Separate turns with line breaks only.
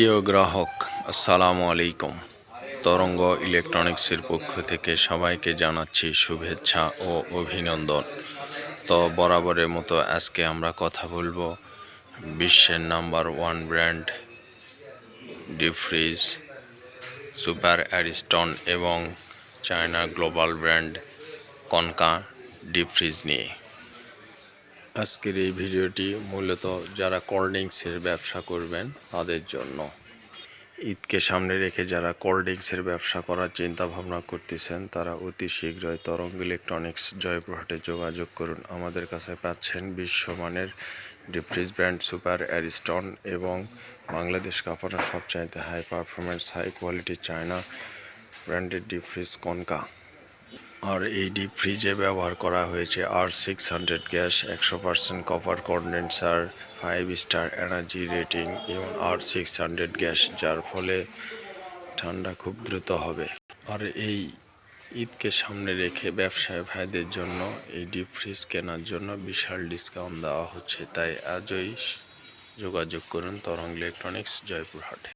প্রিয় গ্রাহক, আসসালামু আলাইকুম। তরঙ্গ ইলেকট্রনিক্সের পক্ষ থেকে সবাইকে জানাচ্ছি শুভেচ্ছা ও অভিনন্দন। তো বরাবরের মতো আজকে আমরা কথা বলব বিশ্বের number one brand deep freeze super Ariston এবং China global brand Konka deep freeze নিয়ে। আজকের এই ভিডিওটি মূলত যারা কোল্ড ড্রিঙ্কসের ব্যবসা করবেন, তাদের জন্য। ঈদকে সামনে রেখে যারা কোল্ড ড্রিঙ্কসের ব্যবসা করার চিন্তা ভাবনা করতেছেন, তারা অতি শীঘ্রই তরঙ্গ ইলেকট্রনিক্স জয়প্রহাটে যোগাযোগ করুন। আমাদের কাছে পাচ্ছেন বিশ্বমানের ডিফ্রিজ ব্র্যান্ড সুপার অ্যারিস্টন এবং বাংলাদেশ কাপড়ের সবচাইতে high performance high quality China branded deep freeze Konka. আর এই ডিপ ফ্রিজে ব্যবহার করা হয়েছে আর সিক্স হান্ড্রেড গ্যাস, একশো percent copper condenser, five star energy rating এবং আর সিক্স হান্ড্রেড গ্যাস, যার ফলে ঠান্ডা খুব দ্রুত হবে। আর এই ঈদকে সামনে রেখে ব্যবসায় ভাইদের জন্য এই ডিপ ফ্রিজ কেনার জন্য বিশাল ডিসকাউন্ট দেওয়া হচ্ছে। তাই আজই যোগাযোগ করুন তরঙ্গ ইলেকট্রনিক্স, জয়পুরহাটে।